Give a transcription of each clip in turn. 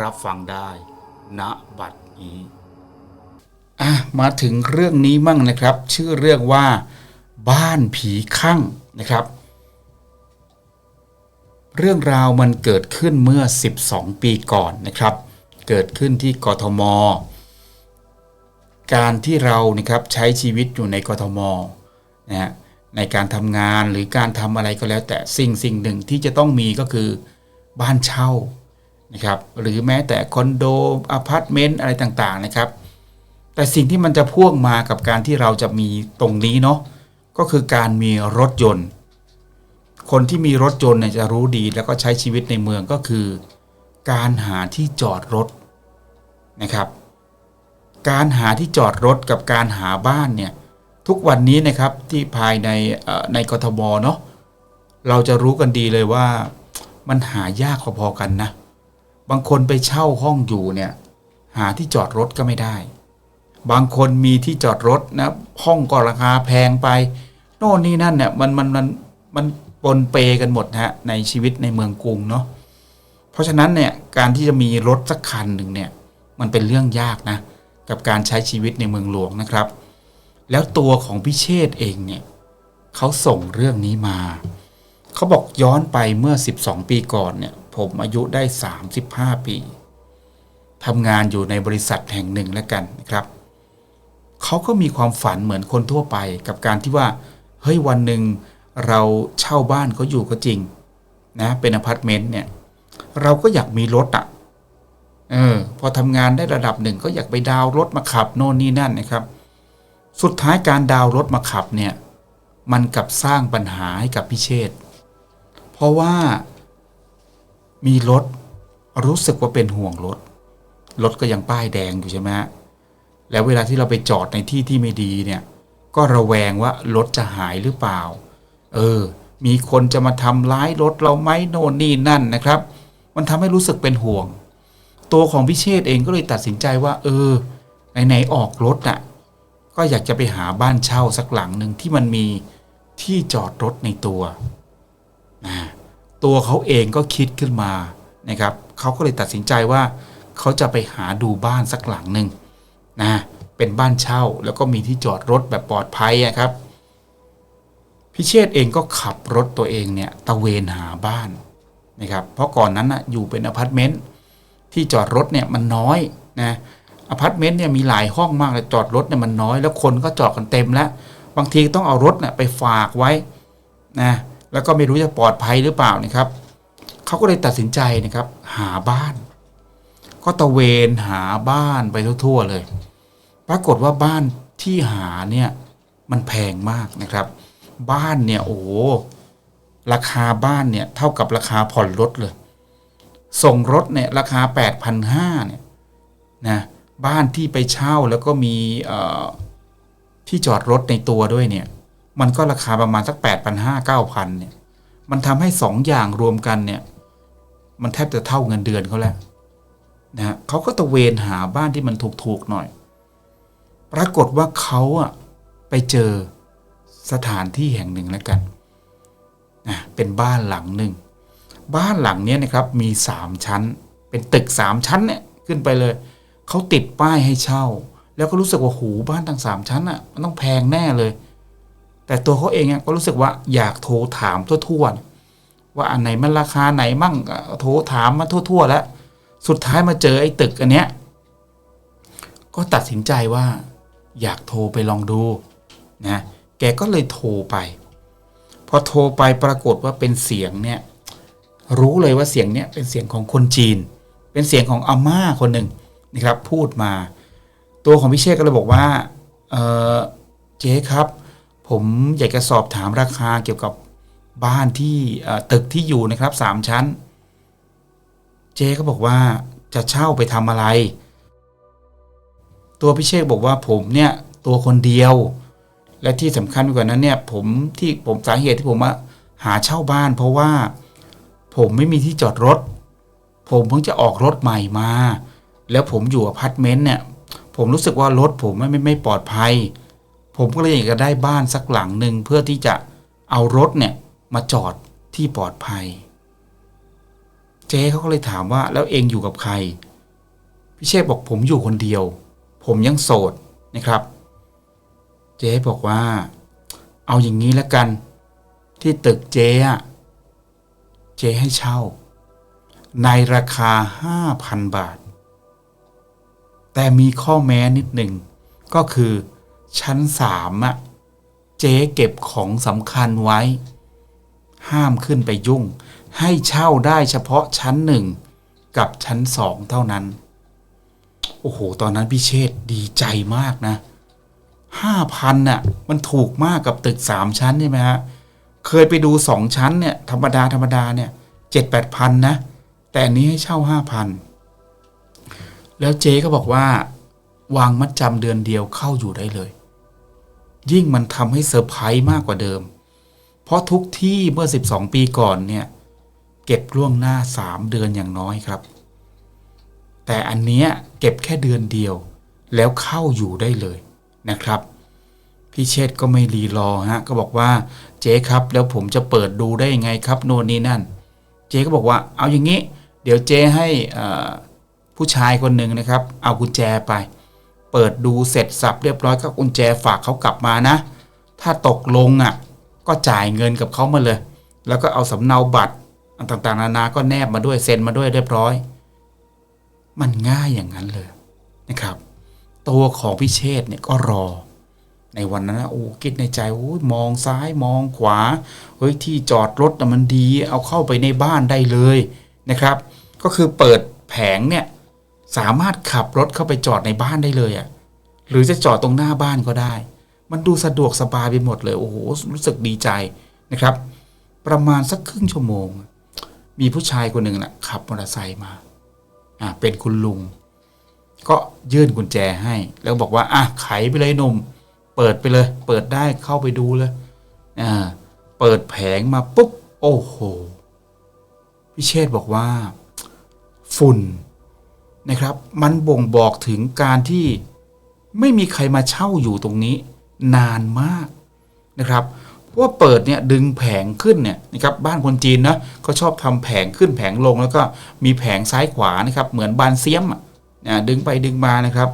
รับฟังได้ณบัดนี้อะมาถึงเรื่องนี้มั่งนะครับ ชื่อเรื่องว่า บ้านผีข้างนะครับ เรื่องราวมันเกิดขึ้นเมื่อ 12 ปีก่อนนะครับ เกิดขึ้นที่กทม การที่เรานะครับใช้ชีวิตอยู่ในกทมนะฮะในการทำงานหรือการทำอะไรก็แล้วแต่สิ่งสิ่งหนึ่งที่จะต้องมีก็คือบ้านเช่า นะครับหรือแม้แต่คอนโดอพาร์ตเมนต์อะไรต่างๆนะครับ แต่สิ่งที่มันจะพ่วงมากับการที่เราจะมีตรงนี้เนาะก็คือการมีรถยนต์ คนที่มีรถยนต์เนี่ยจะรู้ดีแล้วก็ใช้ชีวิตในเมืองก็คือ การหาที่จอดรถนะครับ การหาที่จอดรถกับการหาบ้านเนี่ยทุกวันนี้นะครับที่ภายในในกทมเนาะเราจะรู้กันดีเลยว่ามันหายากพอๆกันนะ บางคนไปเช่าห้องอยู่เนี่ยหาที่จอดรถก็ไม่ได้ บางคนมีที่จอดรถนะห้องก็ราคาแพงไป โน่นนี่นั่นเนี่ยมันมันมันมันปนเปกันหมดนะฮะในชีวิตในเมืองกรุงเนาะเพราะฉะนั้นเนี่ยการที่จะมีรถสักคันหนึ่งเนี่ยมันเป็นเรื่องยากนะกับการใช้ชีวิตในเมืองหลวงนะครับ แล้วตัวของพิเชษเองเนี่ยเขาส่งเรื่องนี้มา เขาบอกย้อนไปเมื่อ 12 ปีก่อนเนี่ย ผมอายุได้ 35 ปีทำงานอยู่ในบริษัทแห่งหนึ่งแล้วกันนะครับ เขาก็มีความฝันเหมือนคนทั่วไปกับการที่ว่า เฮ้ยวันหนึ่งเราเช่าบ้านเขาอยู่ก็จริง นะ เป็นอพาร์ตเมนต์เนี่ย เราก็อยากมีรถอะ่ะ เออ พอทำงานได้ระดับหนึ่งก็อยากไปดาวรถมาขับโน่นนี่นั่นนะครับ สุดท้ายการดาวรถมาขับเนี่ย มันกลับสร้างปัญหาให้กับพิเชษเพราะว่า มีรถรู้สึกว่าเป็นห่วงรถ รถก็ยังป้ายแดงอยู่ใช่ไหมฮะแล้วเวลาที่เราไปจอดในที่ที่ไม่ดีเนี่ย ก็ระแวงว่ารถจะหายหรือเปล่า เออ มีคนจะมาทำร้ายรถเราไหมโน่นนี่นั่นนะครับ มันทำให้รู้สึกเป็นห่วง ตัวของพิเชษเองก็เลยตัดสินใจว่า เออไหนๆออกรถน่ะ ก็อยากจะไปหาบ้านเช่าสักหลังหนึ่งที่มันมีที่จอดรถในตัวนะ ตัวเขาเองก็คิดขึ้นมานะครับเขาก็เลยตัดสินใจว่าเขาจะไปหาดูบ้านสักหลังหนึ่งนะเป็นบ้านเช่าแล้วก็มีที่จอดรถแบบปลอดภัยอะครับ พิเชษเองก็ขับรถตัวเองเนี่ยตะเวนหาบ้านนะครับเพราะก่อนนั้นนะอยู่เป็นอพาร์ตเมนต์ที่จอดรถเนี่ยมันน้อยนะอพาร์ตเมนต์เนี่ยมีหลายห้องมากเลยจอดรถเนี่ยมันน้อย แล้วคนก็จอดกันเต็มแล้ว บางทีต้องเอารถเนี่ยไปฝากไว้นะ แล้วก็ไม่รู้จะปลอดภัยหรือเปล่านะครับเขาก็เลยตัดสินใจนะครับ หาบ้าน ก็ตะเวนหาบ้านไปทั่วๆเลย ปรากฏว่าบ้านที่หาเนี่ยมันแพงมากนะครับ บ้านเนี่ยโอ้ราคาบ้านเนี่ยเท่ากับราคาผ่อนรถเลย ส่งรถเนี่ยราคา 8,500เนี่ยนะบ้านที่ไปเช่าแล้วก็มีที่จอดรถในตัวด้วยเนี่ย มันก็ราคาประมาณสัก8,500 9,000เก้าพันเนี่ย มันทำให้สองอย่างรวมกันเนี่ย มันแทบจะเท่าเงินเดือนเขาแล้วนะฮะเขาก็ตะเวนหาบ้านที่มันถูกๆหน่อย ปรากฏว่าเขาอะไปเจอสถานที่แห่งหนึ่งแล้วกันนะเป็นบ้านหลังหนึ่ง บ้านหลังเนี้ยนะครับมีสามชั้น เป็นตึกสามชั้นเนี่ยขึ้นไปเลย เขาติดป้ายให้เช่า แล้วก็รู้สึกว่าหูบ้านทั้งสามชั้นอะมันต้องแพงแน่เลย แต่ตัวเขาเองก็รู้สึกว่าอยากโทรถามทั่วๆว่าอันไหนมันราคาไหนมั่งโทรถามมาทั่ว ๆ แล้ว สุดท้ายมาเจอไอ้ตึกอันเนี้ยก็ตัดสินใจว่า อยากโทรไปลองดูนะแกก็เลยโทรไป พอโทรไปปรากฏว่าเป็นเสียงเนี่ยรู้เลยว่าเสียงเนี่ยเป็นเสียงของคนจีน เป็นเสียงของอาม่าคนหนึ่งนะครับ พูดมา ตัวของพิเชษก็เลยบอกว่าเออเจ๊ครับ ผมอยากจะสอบถามราคาเกี่ยวกับบ้านที่ตึกที่อยู่นะครับสามชั้น เจ๊ก็บอกว่าจะเช่าไปทำอะไร ตัวพิเชษบอกว่าผมเนี่ยตัวคนเดียว และที่สำคัญกว่านั้นเนี่ยผมที่ผมสาเหตุที่ผมมาหาเช่าบ้าน เพราะว่าผมไม่มีที่จอดรถ ผมเพิ่งจะออกรถใหม่มา แล้วผมอยู่อพาร์ตเมนต์เนี่ย ผมรู้สึกว่ารถผมไม่ไม่ไม่ปลอดภัย ผมก็เลยอยากจะได้บ้านสักหลังหนึ่งเพื่อที่จะเอารถเนี่ยมาจอดที่ปลอดภัย เจ๊เขาก็เลยถามว่าแล้วเองอยู่กับใคร พี่เชษบอกผมอยู่คนเดียว ผมยังโสดนะครับ เจ๊บอกว่า เอาอย่างนี้แล้วกัน ที่ตึกเจ๊อะเจ๊ให้เช่า ในราคา5,000บาท แต่มีข้อแม้นิดหนึ่งก็คือ ชั้นสามอะเจ๊เก็บของสำคัญไว้ ห้ามขึ้นไปยุ่ง ให้เช่าได้เฉพาะชั้นหนึ่งกับชั้นสองเท่านั้น โอ้โห ตอนนั้นพี่เชษดีใจมากนะห้าพันน่ะ มันถูกมากกับตึกสามชั้นใช่ไหมฮะ เคยไปดูสองชั้นเนี่ย ธรรมดาธรรมดาเนี่ยเจ็ดแปดพันนะ แต่อันนี้ให้เช่าห้าพันแล้วเจ๊ก็บอกว่าวางมัดจำเดือนเดียวเข้าอยู่ได้เลย ยิ่งมันทำให้เซอร์ไพรส์มากกว่าเดิม เพราะทุกที่เมื่อ 12 ปีก่อนเนี่ย เก็บล่วงหน้า 3 เดือนอย่างน้อยครับ แต่อันเนี้ยเก็บแค่เดือนเดียว แล้วเข้าอยู่ได้เลยนะครับพี่เชษก็ไม่รีรอฮะก็บอกว่าเจ๊ครับ แล้วผมจะเปิดดูได้ยังไงครับ โน่นนี่นั่น เจ๊ก็บอกว่าเอาอย่างนี้ เดี๋ยวเจ๊ให้ผู้ชายคนหนึ่งนะครับ เอากุญแจไป เปิดดูเสร็จสับเรียบร้อยก็กุญแจฝากเขากลับมานะ ถ้าตกลงอะ ก็จ่ายเงินกับเขามาเลย แล้วก็เอาสำเนาบัตรอันต่างๆ นานาก็แนบมาด้วยเซ็นมาด้วยเรียบร้อย มันง่ายอย่างนั้นเลยนะครับ ตัวของพิเชษเนี่ยก็รอ ในวันนั้นนะโอ้คิดในใจโอ้ยมองซ้ายมองขวาเฮ้ยที่จอดรถนะมันดี เอาเข้าไปในบ้านได้เลยนะครับ ก็คือเปิดแผงเนี่ย สามารถขับรถเข้าไปจอดในบ้านได้เลยอะ่ะหรือจะจอดตรงหน้าบ้านก็ได้ มันดูสะดวกสบายไปหมดเลย โอ้โห รู้สึกดีใจนะครับ ประมาณสักครึ่งชั่วโมง มีผู้ชายคนหนึ่งนะ่ะขับมอเตอร์ไซค์มาอ่าเป็นคุณลุง ก็ยื่นกุญแจให้ แล้วบอกว่า อะไขไปเลยหนุ่ม เปิดไปเลย เปิดได้เข้าไปดูเลยอ่าเปิดแผงมาปุ๊บ โอ้โห พิเชษบอกว่า ฝุ่น นะครับ มันบ่งบอกถึงการที่ไม่มีใครมาเช่าอยู่ตรงนี้นานมากนะครับเพราะว่าเปิดเนี่ยดึงแผงขึ้นเนี่ยนะครับบ้านคนจีนนะเขาชอบทำแผงขึ้นแผงลงแล้วก็มีแผงซ้ายขวานะครับ เหมือนบานเสียมอะนะดึงไปดึงมานะครับ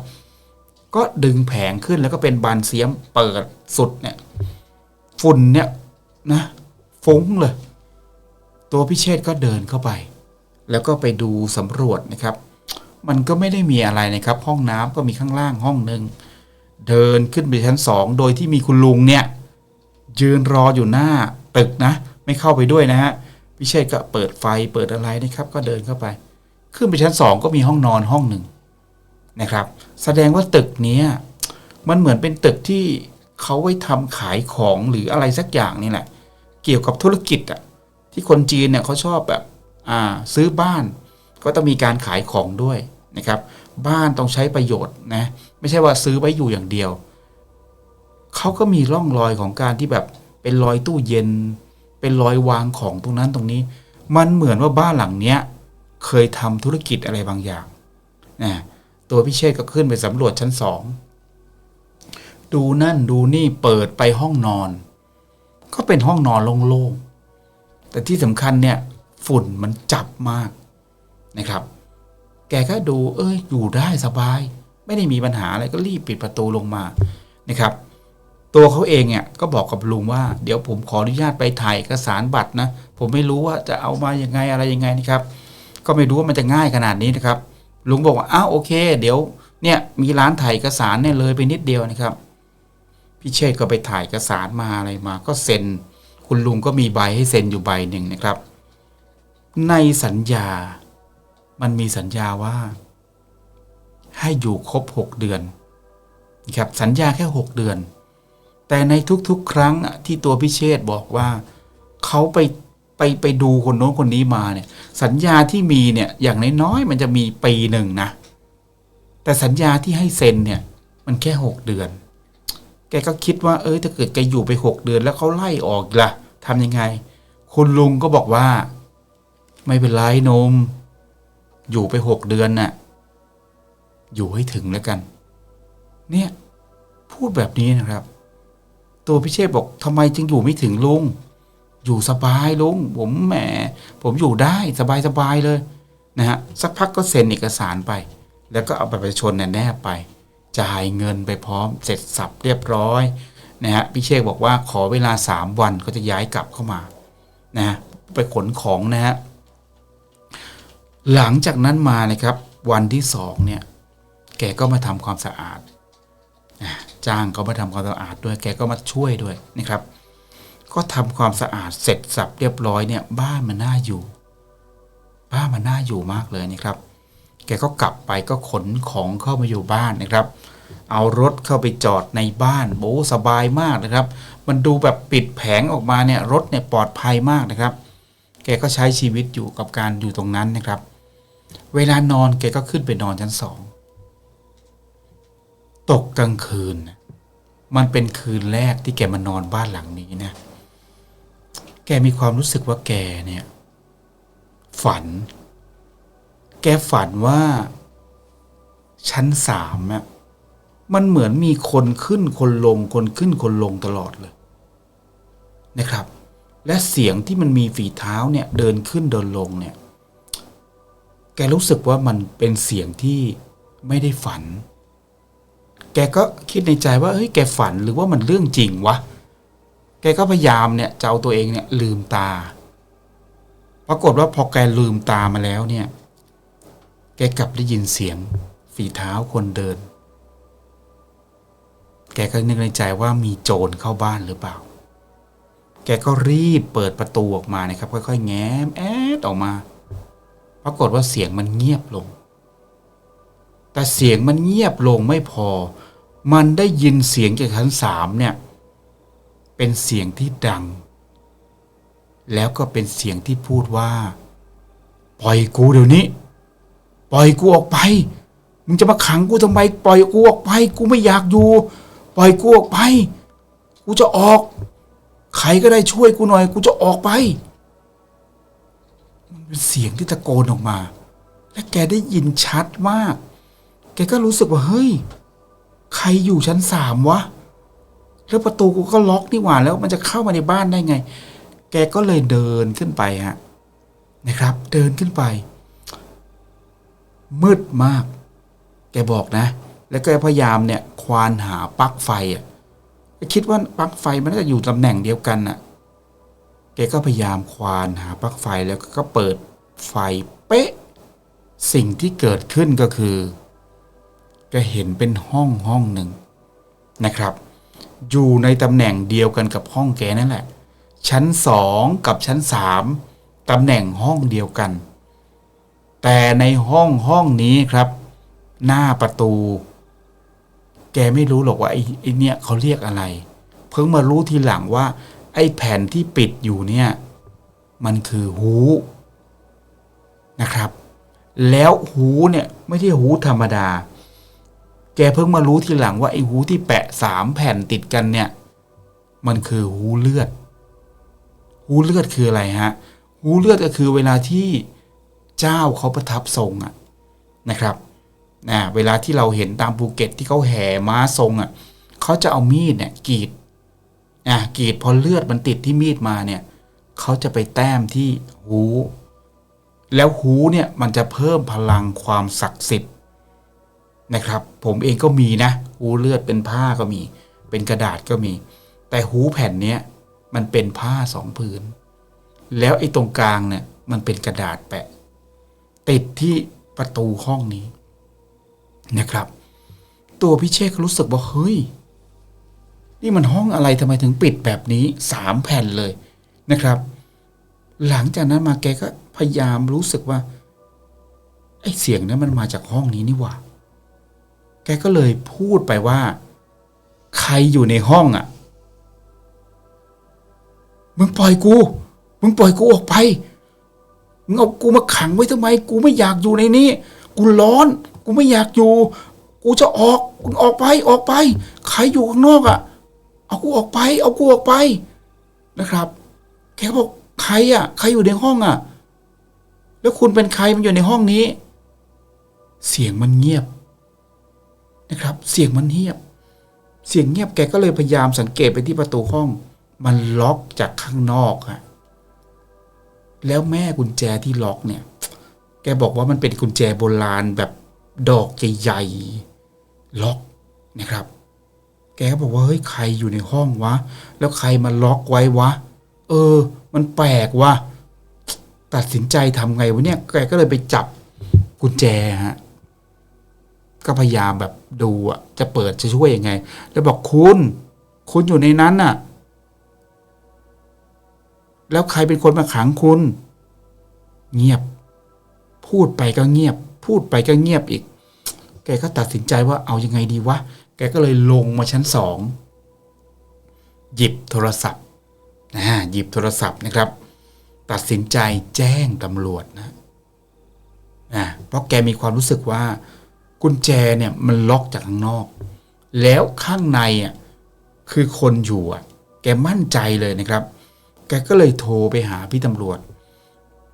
ก็ดึงแผงขึ้นแล้วก็เป็นบานเสียมเปิดสุดเนี่ยฝุ่นเนี่ยนะฟุ้งเลย ตัวพิเชษก็เดินเข้าไป แล้วก็ไปดูสำรวจนะครับ มันก็ไม่ได้มีอะไรนะครับ ห้องน้ำก็มีข้างล่างห้องหนึ่งเดินขึ้นไปชั้นสองโดยที่มีคุณลุงเนี่ยยืนรออยู่หน้าตึกนะ ไม่เข้าไปด้วยนะฮะพิเชษก็เปิดไฟเปิดอะไรนะครับ ก็เดินเข้าไป ขึ้นไปชั้นสองก็มีห้องนอนห้องหนึ่งนะครับ แสดงว่าตึกนี้มันเหมือนเป็นตึกที่เขาไว้ทำขายของหรืออะไรสักอย่างนี่แหละ เกี่ยวกับธุรกิจอะที่คนจีนเนี่ยเขาชอบแบบอ่าซื้อบ้าน ก็ต้องมีการขายของด้วย นะครับ บ้านต้องใช้ประโยชน์นะไม่ใช่ว่าซื้อไว้อยู่อย่างเดียวเขาก็มีร่องรอยของการที่แบบเป็นรอยตู้เย็น เป็นรอยวางของตรงนั้นตรงนี้ มันเหมือนว่าบ้านหลังเนี้ยเคยทำธุรกิจอะไรบางอย่างนะตัวพิเชษก็ขึ้นไปสำรวจชั้นสองดูนั่นดูนี่เปิดไปห้องนอน ก็เป็นห้องนอนโล่งๆแต่ที่สำคัญเนี่ย ฝุ่นมันจับมากนะครับ แกก็ดู เอ้ย อยู่ได้สบาย ไม่ได้มีปัญหาอะไรก็รีบปิดประตูลงมานะครับ ตัวเขาเองเนี่ยก็บอกกับลุงว่า เดี๋ยวผมขออนุญาตไปถ่ายเอกสารบัตรนะ ผมไม่รู้ว่าจะเอามายังไงอะไรยังไงนะครับ ก็ไม่รู้ว่ามันจะง่ายขนาดนี้นะครับ ลุงบอกว่าอ้าวโอเค เดี๋ยวเนี่ยมีร้านถ่ายเอกสารเนี่ยเลยไปนิดเดียวนะครับ พี่เชษก็ไปถ่ายเอกสารมาอะไรมา ก็เซ็น คุณลุงก็มีใบให้เซ็นอยู่ใบหนึ่งนะครับ ในสัญญา มันมีสัญญาว่า ให้อยู่ครบหกเดือนนะครับสัญญาแค่หกเดือน แต่ในทุกๆ ครั้งที่ตัวพิเชษบอกว่าเขาไปไปไปดูคนโน้นคนนี้มาเนี่ยสัญญาที่มีเนี่ยอย่างน้อยๆมันจะมีปีหนึ่งนะ แต่สัญญาที่ให้เซ็นเนี่ยมันแค่หกเดือน แกก็คิดว่าเอ้ยถ้าเกิดแกอยู่ไปหกเดือนแล้วเขาไล่ออกอีกล่ะทำยังไง คุณลุงก็บอกว่า ไม่เป็นไรนม อยู่ไปหกเดือนน่ะ อยู่ให้ถึงแล้วกัน เนี่ย พูดแบบนี้นะครับ ตัวพิเชษบอกทำไมจึงอยู่ไม่ถึงลุง อยู่สบายลุง ผมแหม ผมอยู่ได้สบายสบายเลย นะฮะ สักพักก็เซ็นเอกสารไป แล้วก็เอาบัตรประชาชนเนี่ยแนบไป จ่ายเงินไปพร้อม เสร็จสับเรียบร้อยนะฮะพิเชษบอกว่าขอเวลาสามวันก็จะย้ายกลับเข้ามา นะฮะไปขนของนะฮะ หลังจากนั้นมานะครับ วันที่สองเนี่ย แกก็มาทำความสะอาดจ้างเขามาทำความสะอาดด้วย แกก็มาช่วยด้วยนะครับ ก็ทำความสะอาดเสร็จสับเรียบร้อยเนี่ย บ้านมันน่าอยู่ บ้านมันน่าอยู่มากเลยนะครับ แกก็กลับไปก็ขนของเข้ามาอยู่บ้านนะครับ เอารถเข้าไปจอดในบ้านโอ้สบายมากนะครับ มันดูแบบปิดแผงออกมาเนี่ยรถเนี่ยปลอดภัยมากนะครับ แกก็ใช้ชีวิตอยู่กับการอยู่ตรงนั้นนะครับ เวลานอนแกก็ขึ้นไปนอนชั้นสอง ตกกลางคืน มันเป็นคืนแรกที่แกมานอนบ้านหลังนี้นะ แกมีความรู้สึกว่าแกเนี่ย ฝัน แกฝันว่า ชั้นสามอะมันเหมือนมีคนขึ้นคนลงคนขึ้นคนลงตลอดเลย นะครับ และเสียงที่มันมีฝีเท้าเนี่ย เดินขึ้นเดินลงเนี่ย แกรู้สึกว่ามันเป็นเสียงที่ไม่ได้ฝัน แกก็คิดในใจว่าเฮ้ยแกฝันหรือว่ามันเรื่องจริงวะ แกก็พยายามเนี่ยจะเอาตัวเองเนี่ยลืมตา ปรากฏว่าพอแกลืมตามาแล้วเนี่ย แกกลับได้ยินเสียงฝีเท้าคนเดิน แกก็นึกในใจว่ามีโจรเข้าบ้านหรือเปล่า แกก็รีบเปิดประตูออกมานะครับ ค่อยๆ แง้มแอดออกมา ปรากฏว่าเสียงมันเงียบลง แต่เสียงมันเงียบลงไม่พอ มันได้ยินเสียงจากชั้นสามเนี่ย เป็นเสียงที่ดัง แล้วก็เป็นเสียงที่พูดว่า ปล่อยกูเดี๋ยวนี้ ปล่อยกูออกไป มึงจะมาขังกูทำไม ปล่อยกูออกไป กูไม่อยากอยู่ ปล่อยกูออกไป กูจะออก ใครก็ได้ช่วยกูหน่อย กูจะออกไป เป็นเสียงที่ตะโกนออกมา และแกได้ยินชัดมาก แกก็รู้สึกว่าเฮ้ย ใครอยู่ชั้นสามวะ แล้วประตูกูก็ล็อกนี่หว่า แล้วมันจะเข้ามาในบ้านได้ไง แกก็เลยเดินขึ้นไปฮะนะครับ เดินขึ้นไป มืดมาก แกบอกนะ แล้วก็พยายามเนี่ย ควานหาปลั๊กไฟอะคิดว่าปลั๊กไฟมันน่าจะอยู่ตำแหน่งเดียวกันน่ะ แกก็พยายามควานหาปลั๊กไฟแล้วก็เปิดไฟเป๊ะ สิ่งที่เกิดขึ้นก็คือแกเห็นเป็นห้องห้องหนึ่งนะครับ อยู่ในตำแหน่งเดียวกันกับห้องแกนั่นแหละ ชั้นสองกับชั้นสามตำแหน่งห้องเดียวกัน แต่ในห้องห้องนี้ครับ หน้าประตู แกไม่รู้หรอกว่าไอ้ไอเนี่ยเขาเรียกอะไร เพิ่งมารู้ทีหลังว่า ไอ้แผ่นที่ปิดอยู่เนี่ยมันคือหูนะครับ แล้วหูเนี่ยไม่ใช่หูธรรมดา แกเพิ่งมารู้ทีหลังว่าไอ้หูที่แปะสามแผ่นติดกันเนี่ย มันคือหูเลือด หูเลือดคืออะไรฮะ หูเลือดก็คือเวลาที่เจ้าเขาประทับทรงอะนะครับนะเวลาที่เราเห็นตามภูเก็ตที่เขาแห่ม้าทรงอะเขาจะเอามีดเนี่ยกรีด อะกรีดพอเลือดมันติดที่มีดมาเนี่ยเขาจะไปแต้มที่หู แล้วหูเนี่ยมันจะเพิ่มพลังความศักดิ์สิทธิ์นะครับ ผมเองก็มีนะ หูเลือดเป็นผ้าก็มี เป็นกระดาษก็มี แต่หูแผ่นเนี้ยมันเป็นผ้าสองผืน แล้วไอ้ตรงกลางเนี่ยมันเป็นกระดาษแปะ ติดที่ประตูห้องนี้นะครับ ตัวพี่เชษก็รู้สึกว่าเฮ้ย นี่มันห้องอะไรทำไมถึงปิดแบบนี้สามแผ่นเลยนะครับ หลังจากนั้นมาแกก็พยายามรู้สึกว่าไอ้เสียงนั้นมันมาจากห้องนี้นี่หว่า แกก็เลยพูดไปว่า ใครอยู่ในห้องอะ่ะ มึงปล่อยกู มึงปล่อยกูออกไป มึงเอากูมาขังไว้ทำไม กูไม่อยากอยู่ในนี้ กูร้อน กูไม่อยากอยู่ กูจะออก มึงออกไป ออกไป ใครอยู่ข้างนอกอะ่ะ เอากูออกไป เอากูออกไปนะครับแกบอกใครอะ่ะ ใครอยู่ในห้องอะ่ะ แล้วคุณเป็นใครมันอยู่ในห้องนี้ เสียงมันเงียบนะครับ เสียงมันเงียบ เสียงเงียบแกก็เลยพยายามสังเกตไปที่ประตูห้อง มันล็อกจากข้างนอกฮะแล้วแม่กุญแจที่ล็อกเนี่ย แกบอกว่ามันเป็นกุญแจโบราณแบบดอกใหญ่ๆล็อกนะครับ แกก็บอกว่าเฮ้ยใครอยู่ในห้องวะ แล้วใครมาล็อกไว้วะ เออ มันแปลกวะตัดสินใจทำไงวะเนี่ยแกก็เลยไปจับกุญแจฮะก็พยายามแบบดูอะจะเปิดจะช่วยยังไง แล้วบอกคุณ คุณอยู่ในนั้นน่ะ แล้วใครเป็นคนมาขังคุณ เงียบ พูดไปก็เงียบ พูดไปก็เงียบอีก แกก็ตัดสินใจว่าเอายังไงดีวะ แกก็เลยลงมาชั้นสองหยิบโทรศัพท์นะหยิบโทรศัพท์นะครับ ตัดสินใจแจ้งตำรวจนะนะเพราะแกมีความรู้สึกว่า กุญแจเนี่ยมันล็อกจากข้างนอก แล้วข้างในอะคือคนอยู่อะ แกมั่นใจเลยนะครับ แกก็เลยโทรไปหาพี่ตำรวจ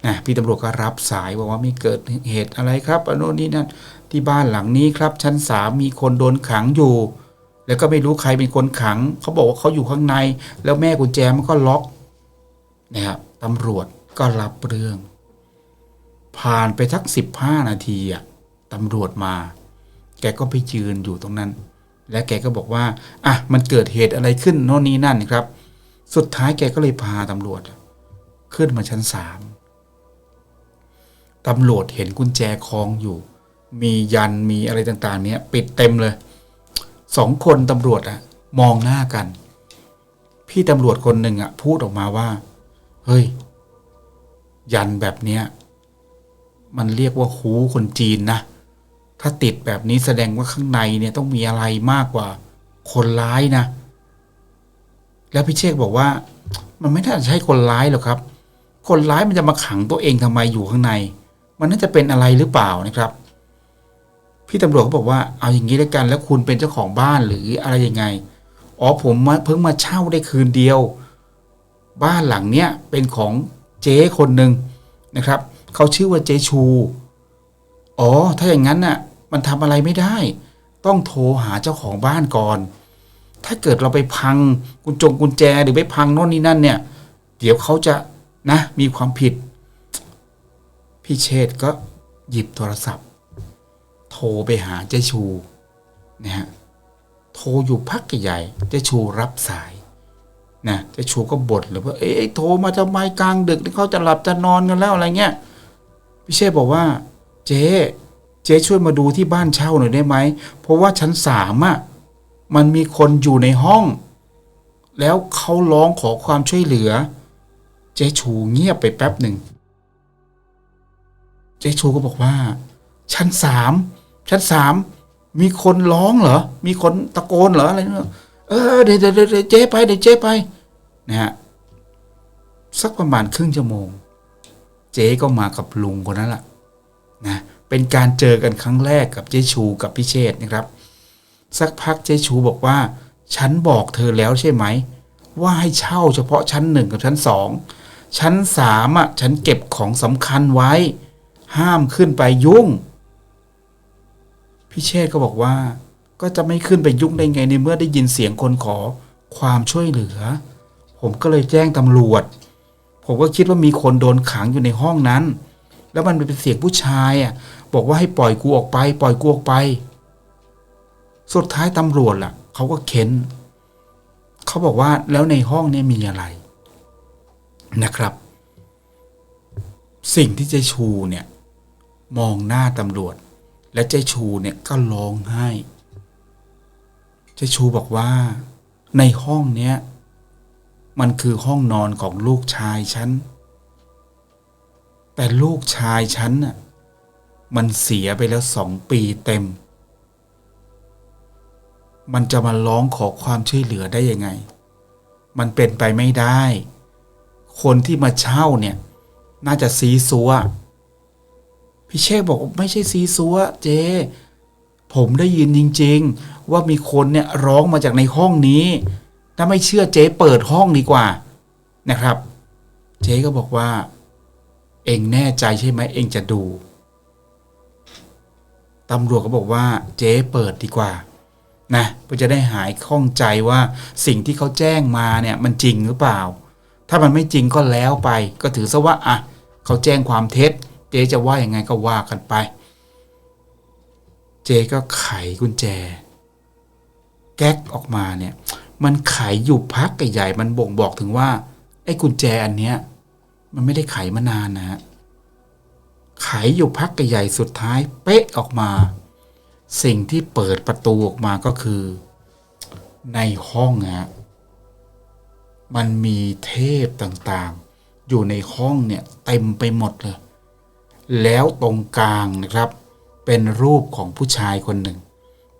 นะพี่ตำรวจก็รับสายบอกว่ามีเกิดเหตุอะไรครับอันโน่นนี่นั่น ที่บ้านหลังนี้ครับชั้นสามมีคนโดนขังอยู่ แล้วก็ไม่รู้ใครเป็นคนขัง เขาบอกว่าเขาอยู่ข้างใน แล้วแม่กุญแจมันก็ล็อกนะครับตำรวจก็รับเรื่อง ผ่านไปทักสิบห้านาทีอะตำรวจมา แกก็ไปยืนอยู่ตรงนั้น และแกก็บอกว่าอะมันเกิดเหตุอะไรขึ้นโน่นนี่นั่นนะครับ สุดท้ายแกก็เลยพาตำรวจ ขึ้นมาชั้นสามตำรวจเห็นกุญแจคล้องอยู่ มียันมีอะไรต่างๆ เนี้ยปิดเต็มเลยสองคนตำรวจอะมองหน้ากัน พี่ตำรวจคนหนึ่งอะพูดออกมาว่า เฮ้ย ยันแบบเนี้ยมันเรียกว่าหูคนจีนนะ ถ้าติดแบบนี้แสดงว่าข้างในเนี่ยต้องมีอะไรมากกว่า คนร้ายนะ แล้วพี่เชษบอกว่า มันไม่น่าจะใช่คนร้ายหรอกครับ คนร้ายมันจะมาขังตัวเองทำไมอยู่ข้างใน มันน่าจะเป็นอะไรหรือเปล่านะครับ พี่ตำรวจก็บอกว่าเอาอย่างนี้แล้วกัน แล้วคุณเป็นเจ้าของบ้านหรืออะไรยังไง อ๋อผมเพิ่งมาเช่าได้คืนเดียว บ้านหลังเนี้ยเป็นของเจ๊คนหนึ่งนะครับเขาชื่อว่าเจ๊ชู อ๋อ ถ้าอย่างนั้นน่ะ มันทำอะไรไม่ได้ ต้องโทรหาเจ้าของบ้านก่อน ถ้าเกิดเราไปพังกุญจงกุญแจหรือไปพังโน่นนี่นั่นเนี่ย เดี๋ยวเขาจะนะ มีความผิด พี่เชษก็หยิบโทรศัพท์ โทรไปหาเจชูนะฮะโทรอยู่พักใหญ่ๆเจชูรับสายนะเจชูก็บ่นเลยว่าเอ๊ะโทรมาทำไมกลางดึกที่เขาจะหลับจะนอนกันแล้วอะไรเงี้ยพี่เชษบอกว่า เจ๊เจ๊ช่วยมาดูที่บ้านเช่าหน่อยได้ไหมเพราะว่าชั้นสามอะมันมีคนอยู่ในห้อง แล้วเขาร้องขอความช่วยเหลือ เจ๊ชูเงียบไปแป๊บหนึ่ง เจ๊ชูก็บอกว่า ชั้นสาม ชั้นสามมีคนร้องเหรอ มีคนตะโกนเหรออะไรเนี่ยเออเดี๋ยวเดี๋ยวเดดเจ๊ไปเดี๋ยวเจ๊ไปนะฮะสักประมาณครึ่งชั่วโมง เจ๊ก็มากับลุงคนนั้นแหละนะเป็นการเจอกันครั้งแรกกับเจ๊ชูกับพี่เชษนะครับ สักพักเจ๊ชูบอกว่า ฉันบอกเธอแล้วใช่ไหม ว่าให้เช่าเฉพาะชั้นหนึ่งกับชั้นสองชั้นสามอะฉันเก็บของสำคัญไว้ ห้ามขึ้นไปยุ่ง พี่เชษก็บอกว่า ก็จะไม่ขึ้นไปยุ่งได้ไงในเมื่อได้ยินเสียงคนขอความช่วยเหลือ ผมก็เลยแจ้งตำรวจ ผมก็คิดว่ามีคนโดนขังอยู่ในห้องนั้น แล้วมันเป็นเสียงผู้ชายอะบอกว่าให้ปล่อยกูออกไป ปล่อยกูออกไป สุดท้ายตำรวจล่ะเขาก็เค้นเขาบอกว่าแล้วในห้องเนี่ยมีอะไรนะครับ สิ่งที่เจชูเนี่ย มองหน้าตำรวจ และเจชูเนี่ยก็ร้องไห้ เจชูบอกว่า ในห้องเนี้ยมันคือห้องนอนของลูกชายฉัน แต่ลูกชายฉันน่ะมันเสียไปแล้วสองปีเต็ม มันจะมาร้องขอความช่วยเหลือได้ยังไง มันเป็นไปไม่ได้ คนที่มาเช่าเนี่ย น่าจะซีซัว พี่เชษบอกไม่ใช่ซีซัวเจ ผมได้ยินจริง ๆ ว่ามีคนเนี่ยร้องมาจากในห้องนี้ ถ้าไม่เชื่อเจ๊เปิดห้องดีกว่านะครับ เจ๊ก็บอกว่า เองแน่ใจใช่ไหมเองจะดูตำรวจก็บอกว่าเจ๊เปิดดีกว่านะเพื่อจะได้หายข้องใจว่าสิ่งที่เขาแจ้งมาเนี่ยมันจริงหรือเปล่า ถ้ามันไม่จริงก็แล้วไป ก็ถือซะว่าอะเขาแจ้งความเท็จ เจ๊จะว่ายังไงก็ว่ากันไป เจ๊ก็ไขกุญแจ แก๊กออกมาเนี่ย มันไขอยู่พักใหญ่ๆมันบ่งบอกถึงว่า ไอ้กุญแจอันเนี้ย มันไม่ได้ไขมานานนะฮะไขอยู่พักใหญ่สุดท้าย เป๊ะออกมา สิ่งที่เปิดประตูออกมาก็คือ ในห้องฮะมันมีเทพต่างๆ อยู่ในห้องเนี่ย เต็มไปหมดเลย แล้วตรงกลางนะครับ เป็นรูปของผู้ชายคนหนึ่ง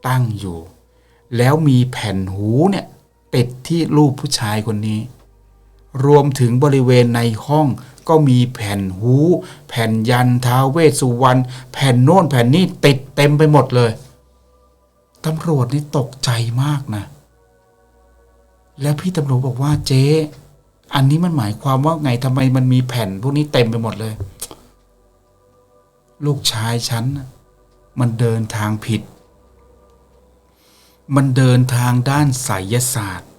ตั้งอยู่ แล้วมีแผ่นหูเนี่ยติดที่รูปผู้ชายคนนี้ รวมถึงบริเวณในห้องก็มีแผ่นหู แผ่นยันท้าเวสสุวรรณแผ่นโน่นแผ่นนี้ติดเต็มไปหมดเลยตำรวจนี่ตกใจมากนะ แล้วพี่ตำรวจบอกว่าเจ๊ อันนี้มันหมายความว่าไงทำไมมันมีแผ่นพวกนี้เต็มไปหมดเลย ลูกชายฉันมันเดินทางผิด มันเดินทางด้านไสยศาสตร์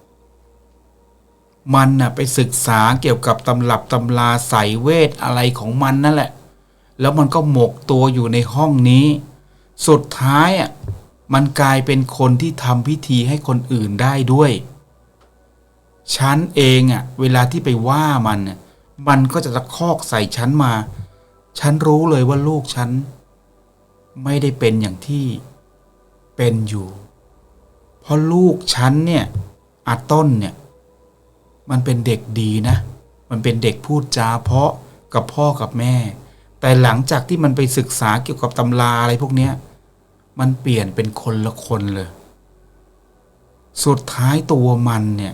มันน่ะไปศึกษาเกี่ยวกับตำรับตำราไสยเวทอะไรของมันนั่นแหละ แล้วมันก็หมกตัวอยู่ในห้องนี้ สุดท้ายอะมันกลายเป็นคนที่ทำพิธีให้คนอื่นได้ด้วย ฉันเองอะ เวลาที่ไปว่ามัน มันก็จะตะคอกใส่ฉันมา ฉันรู้เลยว่าลูกฉัน ไม่ได้เป็นอย่างที่เป็นอยู่ เพราะลูกฉันเนี่ยอาต้นเนี่ย มันเป็นเด็กดีนะ มันเป็นเด็กพูดจาเพราะกับพ่อกับแม่ แต่หลังจากที่มันไปศึกษาเกี่ยวกับตำราอะไรพวกเนี้ย มันเปลี่ยนเป็นคนละคนเลย สุดท้ายตัวมันเนี่ย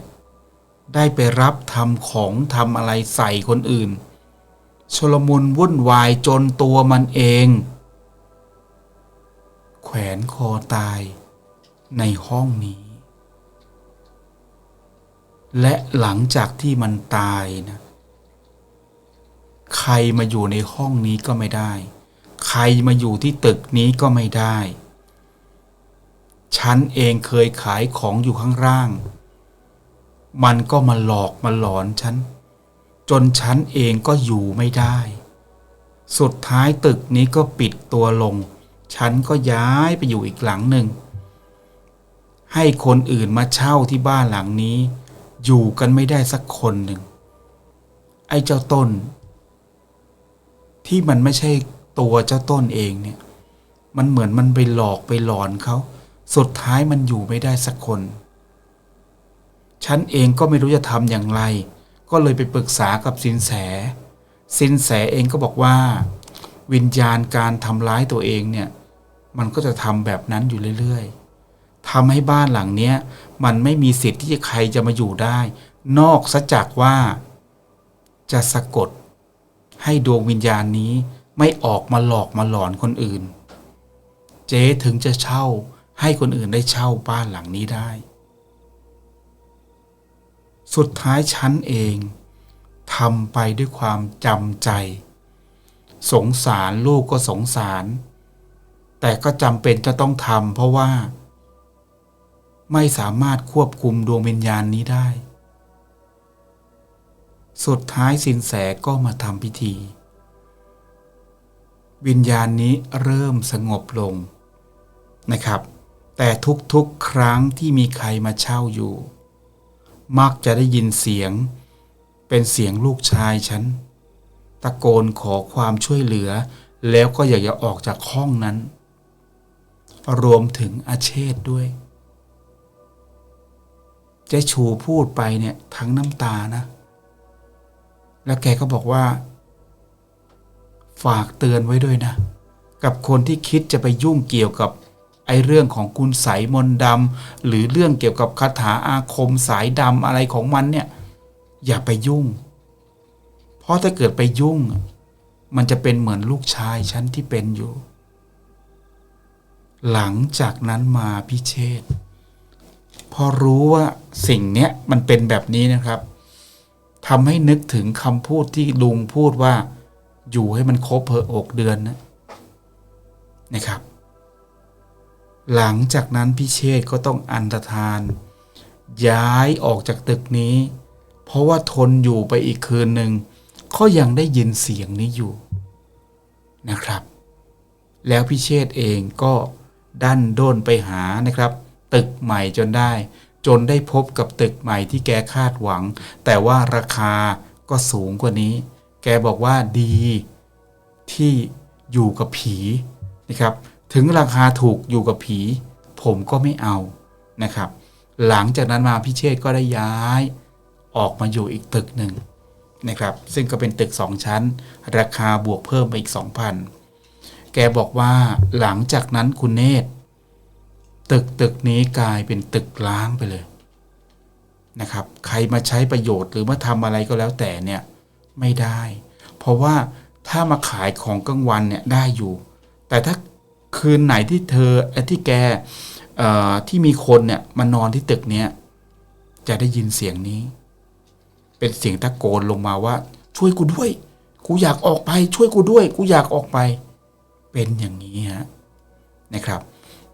ได้ไปรับทำของทำอะไรใส่คนอื่น ชลมุนวุ่นวายจนตัวมันเอง แขวนคอตายในห้องนี้ และหลังจากที่มันตายนะ ใครมาอยู่ในห้องนี้ก็ไม่ได้ ใครมาอยู่ที่ตึกนี้ก็ไม่ได้ ฉันเองเคยขายของอยู่ข้างล่าง มันก็มาหลอกมาหลอนฉัน จนฉันเองก็อยู่ไม่ได้ สุดท้ายตึกนี้ก็ปิดตัวลง ฉันก็ย้ายไปอยู่อีกหลังหนึ่ง ให้คนอื่นมาเช่าที่บ้านหลังนี้ อยู่กันไม่ได้สักคนหนึ่ง ไอ้เจ้าต้น ที่มันไม่ใช่ตัวเจ้าต้นเองเนี่ย มันเหมือนมันไปหลอกไปหลอนเขา สุดท้ายมันอยู่ไม่ได้สักคน ฉันเองก็ไม่รู้จะทำอย่างไร ก็เลยไปปรึกษากับสินแส สินแสเองก็บอกว่า วิญญาณการทำร้ายตัวเองเนี่ย มันก็จะทำแบบนั้นอยู่เรื่อยๆทำให้บ้านหลังเนี้ยมันไม่มีสิทธิ์ที่ใครจะมาอยู่ได้ นอกซะจากว่า จะสะกด ให้ดวงวิญญาณนี้ไม่ออกมาหลอกมาหลอนคนอื่น เจ๊ถึงจะเช่าให้คนอื่นได้เช่าบ้านหลังนี้ได้ สุดท้ายฉันเองทำไปด้วยความจำใจ สงสารลูกก็สงสาร แต่ก็จำเป็นจะต้องทำเพราะว่า ไม่สามารถควบคุมดวงวิญญาณนี้ได้ สุดท้ายสินแสก็มาทำพิธี วิญญาณนี้เริ่มสงบลงนะครับ แต่ทุกๆครั้งที่มีใครมาเช่าอยู่ มักจะได้ยินเสียง เป็นเสียงลูกชายฉัน ตะโกนขอความช่วยเหลือ แล้วก็อยากจะออกจากห้องนั้น รวมถึงอาเชษด้วย เจ๊ชูพูดไปเนี่ยทั้งน้ำตานะ แล้วแกก็บอกว่า ฝากเตือนไว้ด้วยนะ กับคนที่คิดจะไปยุ่งเกี่ยวกับ ไอเรื่องของคุณใสยมนต์ดำหรือเรื่องเกี่ยวกับคาถาอาคมสายดำอะไรของมันเนี่ย อย่าไปยุ่ง เพราะถ้าเกิดไปยุ่ง มันจะเป็นเหมือนลูกชายฉันที่เป็นอยู่ หลังจากนั้นมาพิเชษพอรู้ว่าสิ่งเนี้ยมันเป็นแบบนี้นะครับทำให้นึกถึงคำพูดที่ลุงพูดว่า อยู่ให้มันครบเพออกเดือนนะนะครับ หลังจากนั้นพิเชษก็ต้องอันตรธาน ย้ายออกจากตึกนี้ เพราะว่าทนอยู่ไปอีกคืนหนึ่งก็ยังได้ยินเสียงนี้อยู่นะครับ แล้วพิเชษเองก็ดันด้นไปหานะครับ ตึกใหม่จนได้ จนได้พบกับตึกใหม่ที่แกคาดหวัง แต่ว่าราคาก็สูงกว่านี้ แกบอกว่าดีที่อยู่กับผีนะครับ ถึงราคาถูกอยู่กับผี ผมก็ไม่เอานะครับ หลังจากนั้นมาพิเชษก็ได้ย้าย ออกมาอยู่อีกตึกหนึ่งนะครับ ซึ่งก็เป็นตึก 2 ชั้น ราคาบวกเพิ่มไปอีก 2,000 แกบอกว่าหลังจากนั้นคุณเนตรตึกตึกนี้กลายเป็นตึกล้างไปเลยนะครับ ใครมาใช้ประโยชน์หรือมาทำอะไรก็แล้วแต่เนี่ยไม่ได้ เพราะว่าถ้ามาขายของกลางวันเนี่ยได้อยู่ แต่ถ้า คืนไหนที่เธอเอ่อที่แกที่มีคนเนี่ยมานอนที่ตึกเนี้ยจะได้ยินเสียงนี้ เป็นเสียงตะโกนลงมาว่า ช่วยกูด้วย กูอยากออกไป ช่วยกูด้วย กูอยากออกไป เป็นอย่างนี้ฮะนะครับ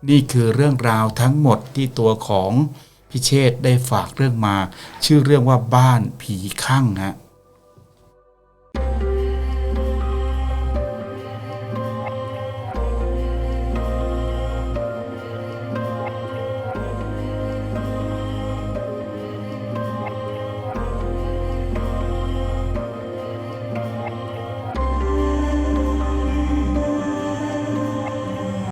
นี่คือเรื่องราวทั้งหมดที่ตัวของพิเชษได้ฝากเรื่องมา ชื่อเรื่องว่าบ้านผีข้างฮะ